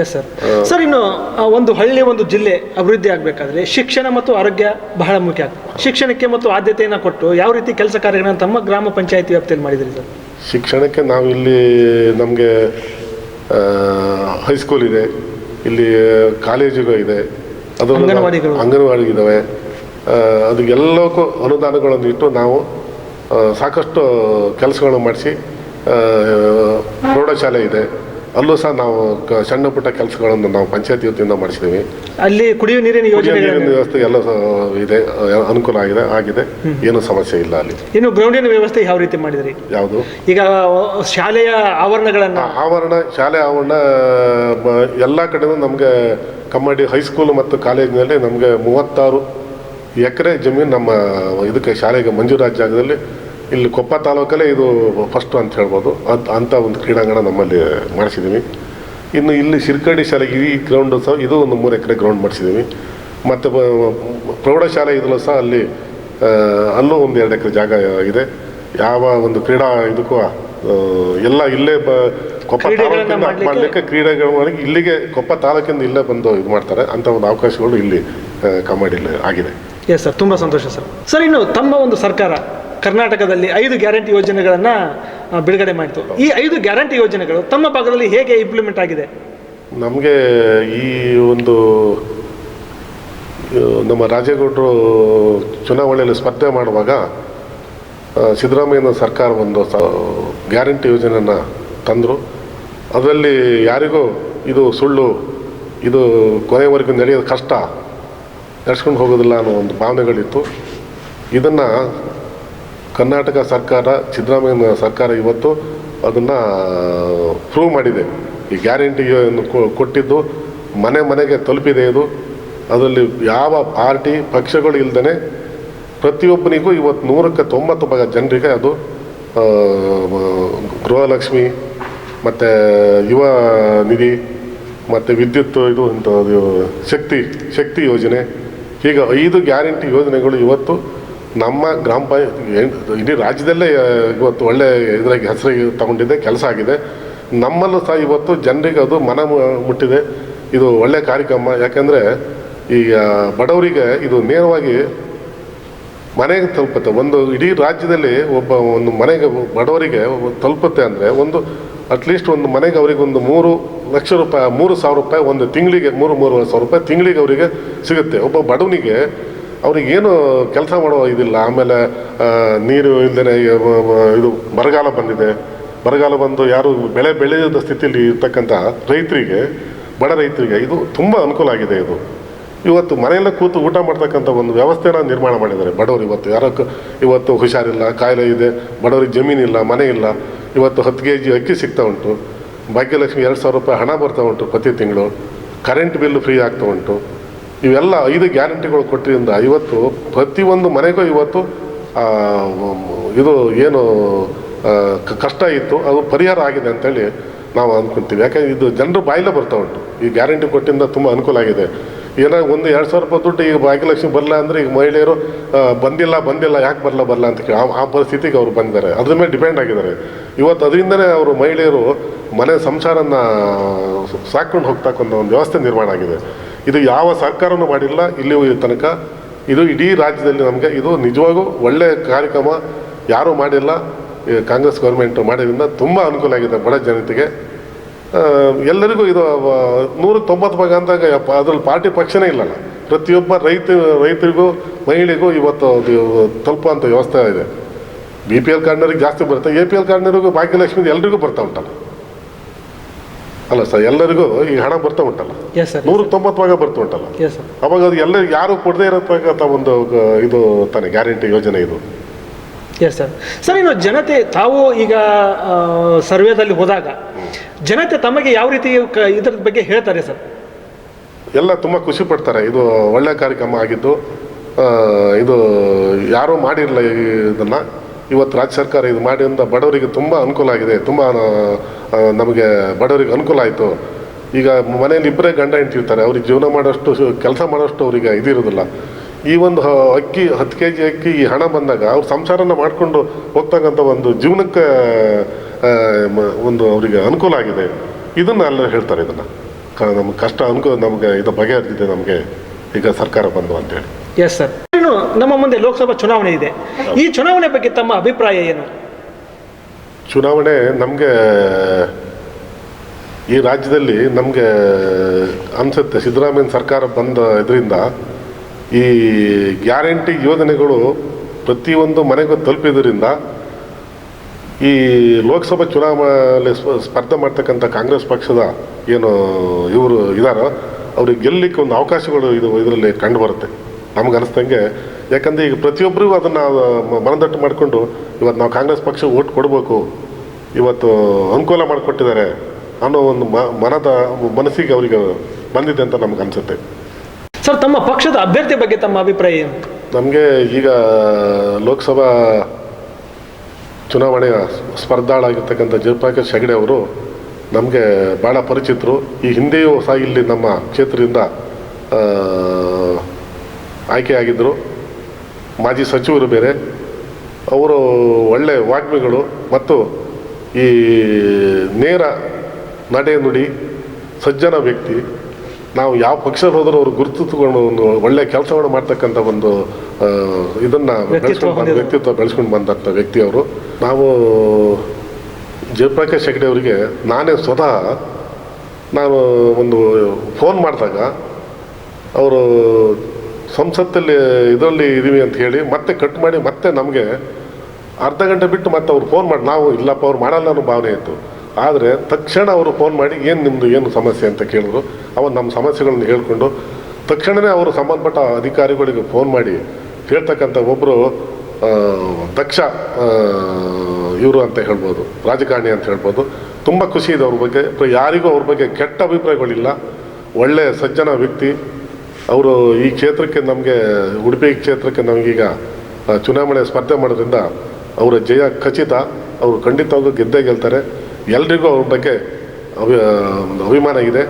ಎಸ್ ಸರ್ ಸರ್ ಇನ್ನು ಆ, ಒಂದು ಹಳ್ಳಿ ಒಂದು ಜಿಲ್ಲೆ ಅಭಿವೃದ್ಧಿ ಆಗಬೇಕಾದ್ರೆ ಶಿಕ್ಷಣ ಮತ್ತು ಆರೋಗ್ಯ ಬಹಳ ಮುಖ್ಯ. ಶಿಕ್ಷಣಕ್ಕೆ ಮತ್ತು ಆದ್ಯತೆಯನ್ನು ಕೊಟ್ಟು ಯಾವ ರೀತಿ ಕೆಲಸ ಕಾರ್ಯಗಳನ್ನು ತಮ್ಮ ಗ್ರಾಮ ಪಂಚಾಯತಿ ವ್ಯಾಪ್ತಿಯಲ್ಲಿ ಮಾಡಿದ್ರಿ ಸರ್ ಶಿಕ್ಷಣಕ್ಕೆ ನಾವು ಇಲ್ಲಿ ನಮಗೆ ಹೈಸ್ಕೂಲ್ ಇದೆ ಇಲ್ಲಿ ಕಾಲೇಜುಗಳು ಇದೆ ಅದು ಅಂಗನವಾಡಿಗಳು. ಅಂಗನವಾಡಿ ಇದ್ದಾವೆ ಅದಕ್ಕೆಲ್ಲಕ್ಕೂ ಅನುದಾನಗಳನ್ನು ಇಟ್ಟು ನಾವು ಆ, ಸಾಕಷ್ಟು ಕೆಲಸಗಳನ್ನು ಮಾಡಿಸಿ ಪ್ರೌಢಶಾಲೆ ಇದೆ. ಅಲ್ಲೂ ಸಹ ನಾವು ಸಣ್ಣ ಪುಟ್ಟ ಕೆಲಸಗಳನ್ನು ನಾವು ಪಂಚಾಯತಿ ವತಿಯಿಂದ ಮಾಡಿಸಿದ್ದೀವಿ ಅಲ್ಲಿ ಕುಡಿಯುವ ನೀರಿನ ಯೋಜನೆ ನೀರಿನ ವ್ಯವಸ್ಥೆ ಎಲ್ಲ ಇದೆ. ಅನುಕೂಲ ಆಗಿದೆ ಆಗಿದೆ. ಏನು ಸಮಸ್ಯೆ ಇಲ್ಲ ಅಲ್ಲಿ. ಇನ್ನು ಗ್ರೌಂಡಿನ ವ್ಯವಸ್ಥೆ ಯಾವ ರೀತಿ ಮಾಡಿದ್ರಿ? ಯಾವುದು? ಈಗ ಶಾಲೆಯ ಆವರಣಗಳನ್ನು ಆವರಣ ಶಾಲೆ ಆವರಣ ಎಲ್ಲ ಕಡೆನೂ ನಮಗೆ ಕಮ್ಮಡಿ ಹೈಸ್ಕೂಲ್ ಮತ್ತು ಕಾಲೇಜಿನಲ್ಲಿ ನಮಗೆ ಮೂವತ್ತಾರು ಎಕರೆ ಜಮೀನು ನಮ್ಮ ಇದಕ್ಕೆ ಶಾಲೆಗೆ ಮಂಜೂರಾದ ಜಾಗದಲ್ಲಿ ಇಲ್ಲಿ ಕೊಪ್ಪ ತಾಲೂಕಲ್ಲೇ ಇದು ಫಸ್ಟು ಅಂತ ಹೇಳ್ಬೋದು. ಅದು ಅಂಥ ಒಂದು ಕ್ರೀಡಾಂಗಣ ನಮ್ಮಲ್ಲಿ ಮಾಡಿಸಿದ್ದೀವಿ ಇನ್ನು ಇಲ್ಲಿ ಶಿರ್ಕಡಿ ಶಾಲೆಗೆ ಈ ಗ್ರೌಂಡು ಸಹ ಇದು ಒಂದು ಮೂರು ಎಕರೆ ಗ್ರೌಂಡ್ ಮಾಡಿಸಿದ್ದೀವಿ ಮತ್ತು ಪ್ರೌಢಶಾಲೆ ಇದರಲ್ಲೂ ಸಹ ಅಲ್ಲಿ ಅಲ್ಲೂ ಒಂದು ಎರಡು ಎಕರೆ ಜಾಗ ಇದೆ. ಯಾವ ಒಂದು ಕ್ರೀಡಾ ಇದಕ್ಕೂ ಎಲ್ಲ ಇಲ್ಲೇ ಬ ಕೊಪ್ಪ ತಾಲೂಕಿಂದ ಮಾಡ್ಲಿಕ್ಕೆ- ಮಾಡಲಿಕ್ಕೆ ಕ್ರೀಡೆಗಳು ಇಲ್ಲಿಗೆ ಕೊಪ್ಪ ತಾಲೂಕಿಂದ ಇಲ್ಲೇ ಬಂದು ಇದು ಮಾಡ್ತಾರೆ. ಅಂಥ ಒಂದು ಅವಕಾಶಗಳು ಇಲ್ಲಿ ಕಮಾಡಿಲಿ ಆಗಿದೆ. ಎಸ್ ಸರ್ ತುಂಬ ಸಂತೋಷ ಸರ್ ಸರ್ ಇನ್ನು ತಮ್ಮ ಒಂದು ಸರ್ಕಾರ ಕರ್ನಾಟಕದಲ್ಲಿ ಐದು ಗ್ಯಾರಂಟಿ ಯೋಜನೆಗಳನ್ನು ಬಿಡುಗಡೆ ಮಾಡಿತು. ಈ ಐದು ಗ್ಯಾರಂಟಿ ಯೋಜನೆಗಳು ತಮ್ಮ ಭಾಗದಲ್ಲಿ ಹೇಗೆ ಇಂಪ್ಲಿಮೆಂಟ್ ಆಗಿದೆ? ನಮಗೆ ಈ ಒಂದು ನಮ್ಮ ರಾಜೇಗೌಡರು ಚುನಾವಣೆಯಲ್ಲಿ ಸ್ಪರ್ಧೆ ಮಾಡುವಾಗ ಸಿದ್ದರಾಮಯ್ಯನ ಸರ್ಕಾರ ಒಂದು ಗ್ಯಾರಂಟಿ ಯೋಜನೆಯನ್ನು ತಂದರು. ಅದರಲ್ಲಿ ಯಾರಿಗೂ ಇದು ಸುಳ್ಳು, ಇದು ಕೊನೆವರೆಗೂ ನಡೆಯೋದು ಕಷ್ಟ, ನಡೆಸ್ಕೊಂಡು ಹೋಗೋದಿಲ್ಲ ಅನ್ನೋ ಒಂದು ಭಾವನೆಗಳಿತ್ತು. ಇದನ್ನು ಕರ್ನಾಟಕ ಸರ್ಕಾರ, ಸಿದ್ದರಾಮಯ್ಯ ಸರ್ಕಾರ ಇವತ್ತು ಅದನ್ನು ಪ್ರೂವ್ ಮಾಡಿದೆ. ಈ ಗ್ಯಾರಂಟಿಯನ್ನು ಕೊಟ್ಟಿದ್ದು, ಮನೆ ಮನೆಗೆ ತಲುಪಿದೆ ಇದು. ಅದರಲ್ಲಿ ಯಾವ ಪಾರ್ಟಿ, ಪಕ್ಷಗಳು ಇಲ್ಲದೇ ಪ್ರತಿಯೊಬ್ಬನಿಗೂ ಇವತ್ತು ನೂರಕ್ಕೆ ತೊಂಬತ್ತು ಭಾಗ ಜನರಿಗೆ ಅದು ಗೃಹಲಕ್ಷ್ಮಿ, ಮತ್ತು ಯುವ ನಿಧಿ, ಮತ್ತು ವಿದ್ಯುತ್ ಇದು ಅದು ಶಕ್ತಿ ಶಕ್ತಿ ಯೋಜನೆ. ಈಗ ಐದು ಗ್ಯಾರಂಟಿ ಯೋಜನೆಗಳು ಇವತ್ತು ನಮ್ಮ ಗ್ರಾಮ ಪಂಚಾಯತ್ ಇಡೀ ರಾಜ್ಯದಲ್ಲೇ ಇವತ್ತು ಒಳ್ಳೆ ಇದ್ರಾಗಿ ಹೆಸರಿಗೆ ತಗೊಂಡಿದೆ ಕೆಲಸ ಆಗಿದೆ. ನಮ್ಮಲ್ಲೂ ಸಹ ಇವತ್ತು ಜನರಿಗೆ ಅದು ಮನ ಮುಟ್ಟಿದೆ. ಇದು ಒಳ್ಳೆ ಕಾರ್ಯಕ್ರಮ. ಯಾಕೆಂದರೆ ಈಗ ಬಡವರಿಗೆ ಇದು ನೇರವಾಗಿ ಮನೆಗೆ ತಲುಪುತ್ತೆ. ಒಂದು ಇಡೀ ರಾಜ್ಯದಲ್ಲಿ ಒಬ್ಬ ಒಂದು ಮನೆಗೆ, ಬಡವರಿಗೆ ತಲುಪುತ್ತೆ ಅಂದರೆ ಒಂದು ಅಟ್ಲೀಸ್ಟ್ ಒಂದು ಮನೆಗೆ ಅವರಿಗೆ ಒಂದು ಮೂರು ಲಕ್ಷ ರೂಪಾಯಿ, ಮೂರು ಸಾವಿರ ರೂಪಾಯಿ, ಒಂದು ತಿಂಗಳಿಗೆ ಮೂರು, ಮೂರುವರೆ ಸಾವಿರ ರೂಪಾಯಿ ತಿಂಗಳಿಗೆ ಅವರಿಗೆ ಸಿಗುತ್ತೆ. ಒಬ್ಬ ಬಡವನಿಗೆ ಅವ್ರಿಗೇನು ಕೆಲಸ ಮಾಡೋ ಇದಿಲ್ಲ. ಆಮೇಲೆ ನೀರು ಇಲ್ಲದೇ ಇದು ಬರಗಾಲ ಬಂದಿದೆ. ಬರಗಾಲ ಬಂದು ಯಾರು ಬೆಳೆ ಬೆಳೆಯದ ಸ್ಥಿತಿಯಲ್ಲಿ ಇರ್ತಕ್ಕಂಥ ರೈತರಿಗೆ, ಬಡ ರೈತರಿಗೆ ಇದು ತುಂಬ ಅನುಕೂಲ ಆಗಿದೆ ಇದು. ಇವತ್ತು ಮನೆಯಲ್ಲೇ ಕೂತು ಊಟ ಮಾಡ್ತಕ್ಕಂಥ ಒಂದು ವ್ಯವಸ್ಥೆನ ನಿರ್ಮಾಣ ಮಾಡಿದ್ದಾರೆ. ಬಡವರು ಇವತ್ತು ಯಾರು ಇವತ್ತು ಹುಷಾರಿಲ್ಲ, ಕಾಯಿಲೆ ಇದೆ, ಬಡವರಿಗೆ ಜಮೀನಿಲ್ಲ, ಮನೆ ಇಲ್ಲ. ಇವತ್ತು ಹತ್ತು ಕೆ ಜಿ ಅಕ್ಕಿ ಸಿಗ್ತಾ ಉಂಟು. ಭಾಗ್ಯಲಕ್ಷ್ಮಿ ಎರಡು ಸಾವಿರ ರೂಪಾಯಿ ಹಣ ಬರ್ತಾ ಉಂಟು ಪ್ರತಿ ತಿಂಗಳು. ಕರೆಂಟ್ ಬಿಲ್ ಫ್ರೀ ಆಗ್ತಾ ಉಂಟು. ಇವೆಲ್ಲ ಐದು ಗ್ಯಾರಂಟಿಗಳು ಕೊಟ್ಟಿರಿಂದ ಇವತ್ತು ಪ್ರತಿಯೊಂದು ಮನೆಗೂ ಇವತ್ತು ಇದು ಏನು ಕಷ್ಟ ಇತ್ತು, ಅದು ಪರಿಹಾರ ಆಗಿದೆ ಅಂತೇಳಿ ನಾವು ಅಂದ್ಕೊಳ್ತೀವಿ ಯಾಕಂದ್ರೆ ಇದು ಜನರು ಬಾಯಿಲೆ ಬರ್ತಾ ಉಂಟು. ಈ ಗ್ಯಾರಂಟಿ ಕೊಟ್ಟಿಂದ ತುಂಬ ಅನುಕೂಲ ಆಗಿದೆ. ಏನೋ ಒಂದು ಎರಡು ಸಾವಿರ ರೂಪಾಯಿ ದುಡ್ಡು ಈಗ ಭಾಗ್ಯಲಕ್ಷ್ಮಿ ಬರಲ್ಲ ಅಂದರೆ ಈಗ ಮಹಿಳೆಯರು ಬಂದಿಲ್ಲ ಬಂದಿಲ್ಲ, ಯಾಕೆ ಬರಲ್ಲ ಬರಲ್ಲ ಅಂತ ಕೇಳಿ, ಆ- ಆ ಪರಿಸ್ಥಿತಿಗೆ ಅವರು ಬಂದಿದ್ದಾರೆ. ಅದ್ರ ಮೇಲೆ ಡಿಪೆಂಡ್ ಆಗಿದ್ದಾರೆ. ಇವತ್ತು ಅದರಿಂದನೇ ಅವರು ಮಹಿಳೆಯರು ಮನೆ ಸಂಸಾರನ ಸಾಕೊಂಡು ಹೋಗ್ತಕ್ಕಂಥ ಒಂದು ವ್ಯವಸ್ಥೆ ನಿರ್ಮಾಣ ಆಗಿದೆ. ಇದು ಯಾವ ಸರ್ಕಾರನೂ ಮಾಡಿಲ್ಲ ಇಲ್ಲಿ ತನಕ. ಇದು ಇಡೀ ರಾಜ್ಯದಲ್ಲಿ ನಮಗೆ ಇದು ನಿಜವಾಗೂ ಒಳ್ಳೆಯ ಕಾರ್ಯಕ್ರಮ ಯಾರೂ ಮಾಡಿಲ್ಲ. ಕಾಂಗ್ರೆಸ್ ಗೌರ್ಮೆಂಟ್ ಮಾಡೋದ್ರಿಂದ ತುಂಬ ಅನುಕೂಲ ಆಗಿದೆ ಬಡ ಜನತೆಗೆ. ಎಲ್ಲರಿಗೂ ಇದು ನೂರ ತೊಂಬತ್ತು ಭಾಗ ಅಂದಾಗ ಅದರಲ್ಲಿ ಪಾರ್ಟಿ ಪಕ್ಷನೇ ಇಲ್ಲಲ್ಲ. ಪ್ರತಿಯೊಬ್ಬ ರೈತ, ರೈತರಿಗೂ, ಮಹಿಳೆಗೂ ಇವತ್ತು ತಲುಪುವಂಥ ವ್ಯವಸ್ಥೆ ಇದೆ. ಬಿ ಪಿ ಎಲ್ ಕಾರ್ಡ್ನವ್ರಿಗೆ ಜಾಸ್ತಿ ಬರುತ್ತೆ. ಎ ಪಿ ಎಲ್ ಕಾರ್ಡ್ನವ್ರಿಗೂ ಭಾಗ್ಯಲಕ್ಷ್ಮಿ ಎಲ್ರಿಗೂ ಬರ್ತಾ ಉಂಟಲ್ಲ. ಅಲ್ಲ ಸರ್ ಎಲ್ಲರಿಗೂ ಈ ಹಣ ಬರ್ತಾ ಉಂಟಲ್ಲ? ಎಸ್ ಸರ್ ತೊಂಬತ್ತು ಭಾಗ ಬರ್ತಾ ಉಂಟಲ್ಲ? ಎಸ್ ಸರ್ ಅವಾಗ ಅದು ಎಲ್ಲರಿಗೂ ಯಾರು ಕೊಡದೇ ಇರತಕ್ಕಂಥ ಒಂದು ಇದು ತಾನೆ ಗ್ಯಾರಂಟಿ ಯೋಜನೆ ಇದು? ಎಸ್ ಸರ್ ಸರ್ ಇನ್ನು ಜನತೆ ತಾವು ಈಗ ಸರ್ವೇದಲ್ಲಿ ಹೋದಾಗ ಜನತೆ ತಮಗೆ ಯಾವ ರೀತಿ ಕ- ಇದ್ರ ಬಗ್ಗೆ ಹೇಳ್ತಾರೆ ಸರ್ ಎಲ್ಲ ತುಂಬ ಖುಷಿ ಪಡ್ತಾರೆ. ಇದು ಒಳ್ಳೆ ಕಾರ್ಯಕ್ರಮ ಆಗಿದ್ದು ಆ, ಇದು ಯಾರೂ ಮಾಡಿರಲಿಲ್ಲ ಇದನ್ನು. ಇವತ್ತು ರಾಜ್ಯ ಸರ್ಕಾರ ಇದು ಮಾಡಿಯಿಂದ ಬಡವರಿಗೆ ತುಂಬ ಅನುಕೂಲ ಆಗಿದೆ, ತುಂಬ ನಮಗೆ ಬಡವರಿಗೆ ಅನುಕೂಲ ಆಯಿತು. ಈಗ ಮನೆಯಲ್ಲಿ ಇಬ್ಬರೇ ಗಂಡ ಹೆಂಡ್ತಿರ್ತಾರೆ ಅವ್ರಿಗೆ ಜೀವನ ಮಾಡೋಷ್ಟು, ಕೆಲಸ ಮಾಡೋಷ್ಟು ಅವರಿಗೆ ಇದಿರೋದಿಲ್ಲ ಈ ಒಂದು ಅಕ್ಕಿ, ಹತ್ತು ಕೆ ಜಿ ಅಕ್ಕಿ ಈ ಹಣ ಬಂದಾಗ ಅವ್ರು ಸಂಸಾರನ ಮಾಡಿಕೊಂಡು ಹೋಗ್ತಕ್ಕಂಥ ಒಂದು ಜೀವನಕ್ಕೆ ಒಂದು ಅವರಿಗೆ ಅನುಕೂಲ ಆಗಿದೆ. ಇದನ್ನು ಎಲ್ಲ ಹೇಳ್ತಾರೆ ಇದನ್ನು. ನಮಗೆ ಕಷ್ಟ ಅನುಕೂಲ ನಮಗೆ ಇದು ಬಗೆಹರಿದಿದೆ ನಮಗೆ. ಈಗ ಸರ್ಕಾರ ಬಂದು ಅಂತೇಳಿ ಎಸ್ ಸರ್ ನಮ್ಮ ಮುಂದೆ ಲೋಕಸಭಾ ಚುನಾವಣೆ ಇದೆ. ಈ ಚುನಾವಣೆ ಬಗ್ಗೆ ತಮ್ಮ ಅಭಿಪ್ರಾಯ ಏನು? ಚುನಾವಣೆ ನಮಗೆ ಈ ರಾಜ್ಯದಲ್ಲಿ ನಮಗೆ ಅನಿಸುತ್ತೆ. ಸಿದ್ದರಾಮಯ್ಯ ಸರ್ಕಾರ ಬಂದ ಇದರಿಂದ ಈ ಗ್ಯಾರಂಟಿ ಯೋಜನೆಗಳು ಪ್ರತಿಯೊಂದು ಮನೆಗೂ ತಲುಪಿದ್ರಿಂದ ಈ ಲೋಕಸಭಾ ಚುನಾವಣೆಯಲ್ಲಿ ಸ್ಪ- ಸ್ಪರ್ಧೆ ಮಾಡ್ತಕ್ಕಂಥ ಕಾಂಗ್ರೆಸ್ ಪಕ್ಷದ ಏನು ಇವರು ಇದ್ದಾರೋ ಅವ್ರಿಗೆ ಗೆಲ್ಲಲಿಕ್ಕೆ ಒಂದು ಅವಕಾಶಗಳು ಇದು ಇದರಲ್ಲಿ ಕಂಡು ನಮ್ಗೆ ಅನಿಸ್ದಂಗೆ ಯಾಕಂದರೆ ಈಗ ಪ್ರತಿಯೊಬ್ಬರಿಗೂ ಅದನ್ನು ಮನದಟ್ಟು ಮಾಡಿಕೊಂಡು ಇವತ್ತು ನಾವು ಕಾಂಗ್ರೆಸ್ ಪಕ್ಷ ಓಟ್ ಕೊಡಬೇಕು ಇವತ್ತು ಅನುಕೂಲ ಮಾಡಿಕೊಟ್ಟಿದ್ದಾರೆ ಅನ್ನೋ ಒಂದು ಮ ಮನದ ಮನಸ್ಸಿಗೆ ಅವರಿಗೆ ಬಂದಿದೆ ಅಂತ ನಮ್ಗೆ ಅನಿಸುತ್ತೆ ಸರ್ ತಮ್ಮ ಪಕ್ಷದ ಅಭ್ಯರ್ಥಿ ಬಗ್ಗೆ ತಮ್ಮ ಅಭಿಪ್ರಾಯ ಏನು? ನಮಗೆ ಈಗ ಲೋಕಸಭಾ ಚುನಾವಣೆಯ ಸ್ಪರ್ಧಾಳಾಗಿರ್ತಕ್ಕಂಥ ಜಯಪ್ರಕಾಶ್ ಹೆಗಡೆ ಅವರು ನಮಗೆ ಭಾಳ ಪರಿಚಿತರು. ಈ ಹಿಂದೆಯೂ ಸಹ ಇಲ್ಲಿ ನಮ್ಮ ಕ್ಷೇತ್ರದಿಂದ ಆಯ್ಕೆಯಾಗಿದ್ದರು ಮಾಜಿ ಸಚಿವರು ಬೇರೆ. ಅವರು ಒಳ್ಳೆ ವಾಗ್ಮಿಗಳು ಮತ್ತು ಈ ನೇರ ನಡೆ ನುಡಿ ಸಜ್ಜನ ವ್ಯಕ್ತಿ. ನಾವು ಯಾವ ಪಕ್ಷ ಹೋದರೂ ಅವರು ಗುರುತಿಸಿಕೊಂಡು ಒಂದು ಒಳ್ಳೆಯ ಕೆಲಸವನ್ನು ಮಾಡ್ತಕ್ಕಂಥ ಒಂದು ಇದನ್ನು ಬೆಳೆಸ್ಕೊಂಡು ಬಂದ. ವ್ಯಕ್ತಿತ್ವ ಬೆಳೆಸ್ಕೊಂಡು ಬಂದಂಥ ವ್ಯಕ್ತಿಯವರು ನಾವು ಜಯಪ್ರಕಾಶ್ ಹೆಗಡೆ ಅವರಿಗೆ ನಾನೇ ಸ್ವತಃ ನಾನು ಒಂದು ಫೋನ್ ಮಾಡಿದಾಗ ಅವರು ಸಂಸತ್ತಲ್ಲಿ ಇದರಲ್ಲಿ ಇದೀವಿ ಅಂತ ಹೇಳಿ ಮತ್ತೆ ಕಟ್ ಮಾಡಿ ಮತ್ತೆ ನಮಗೆ ಅರ್ಧ ಗಂಟೆ ಬಿಟ್ಟು ಮತ್ತೆ ಅವ್ರು ಫೋನ್ ಮಾಡಿ, ನಾವು ಇಲ್ಲಪ್ಪ, ಅವ್ರು ಮಾಡಲ್ಲ ಅನ್ನೋ ಭಾವನೆ ಇತ್ತು. ಆದರೆ ತಕ್ಷಣ ಅವರು ಫೋನ್ ಮಾಡಿ, ಏನು ನಿಮ್ಮದು ಏನು ಸಮಸ್ಯೆ? ಅಂತ ಕೇಳಿದ್ರು. ಅವನು ನಮ್ಮ ಸಮಸ್ಯೆಗಳನ್ನ ಹೇಳ್ಕೊಂಡು ತಕ್ಷಣವೇ ಅವರು ಸಂಬಂಧಪಟ್ಟ ಅಧಿಕಾರಿಗಳಿಗೆ ಫೋನ್ ಮಾಡಿ ಹೇಳ್ತಕ್ಕಂಥ ಒಬ್ಬರು ದಕ್ಷ ಇವರು ಅಂತ ಹೇಳ್ಬೋದು, ರಾಜಕಾರಣಿ ಅಂತ ಹೇಳ್ಬೋದು. ತುಂಬ ಖುಷಿ ಇದೆ ಅವ್ರ ಬಗ್ಗೆ. ಯಾರಿಗೂ ಅವ್ರ ಬಗ್ಗೆ ಕೆಟ್ಟ ಅಭಿಪ್ರಾಯಗಳಿಲ್ಲ. ಒಳ್ಳೆಯ ಸಜ್ಜನ ವ್ಯಕ್ತಿ. ಅವರು ಈ ಕ್ಷೇತ್ರಕ್ಕೆ ನಮಗೆ, ಉಡುಪಿ ಕ್ಷೇತ್ರಕ್ಕೆ ನಮಗೀಗ ಚುನಾವಣೆ ಸ್ಪರ್ಧೆ ಮಾಡೋದ್ರಿಂದ ಅವರ ಜಯ ಖಚಿತ. ಅವರು ಖಂಡಿತವಾಗೂ ಗೆದ್ದೇ ಗೆಲ್ತಾರೆ. ಎಲ್ರಿಗೂ ಅವ್ರ ಬಗ್ಗೆ ಅಭಿ ಅಭಿಮಾನ ಇದೆ.